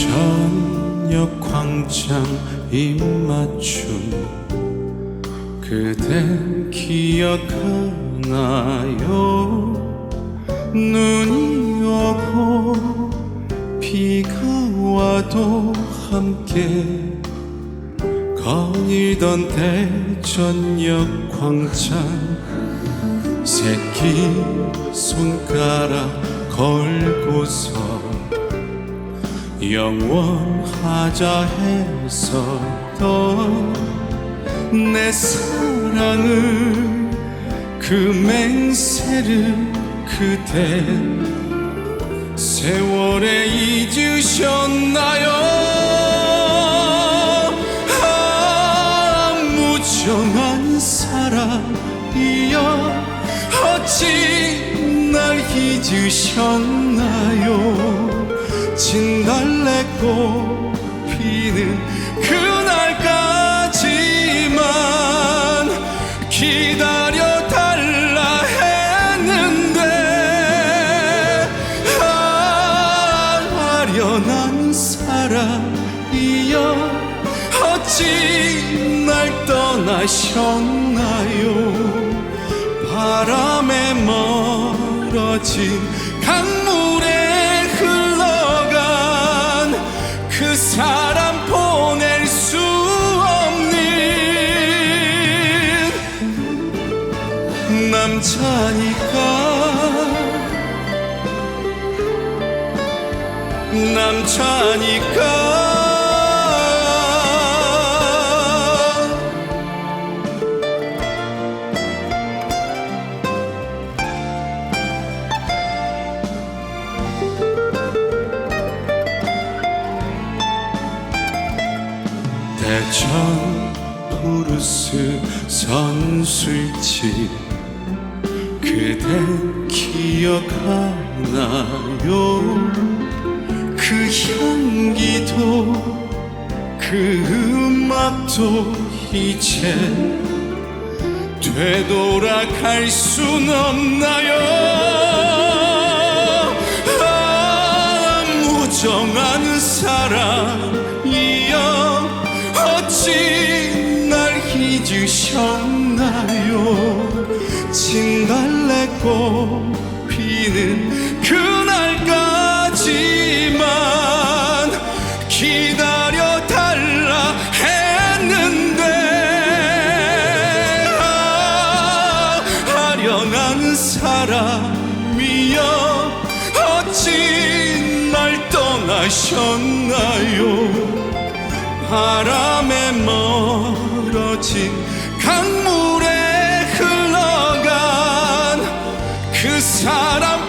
대전역 광장 입맞춤 그대 기억하나요? 눈이 오고 비가 와도 함께 거닐던 대전역 광장 새끼 손가락 걸고서 영원하자 했었던 내 사랑을 그 맹세를 그대 세월에 잊으셨나요? 아 무정한 사랑이여 어찌 날 잊으셨나요? 진달래 꽃 피는 그날까지만 기다려 달라 했는데 아, 아련한 사랑이여 어찌 날 떠나셨나요? 바람에 멀어진 강물 남자니까. 남자니까. 대전 후르스 선술집 그대 기억하나요? 그 향기도 그 음악도 이제 되돌아갈 순 없나요? 아, 무정한 사랑이여 어찌 날 잊으셨나요 꽃 피는 그날까지만 기다려 달라 했는데 아, 아련한 사람이여 어찌 날 떠나셨나요? 바람에 멀어진 강물 사람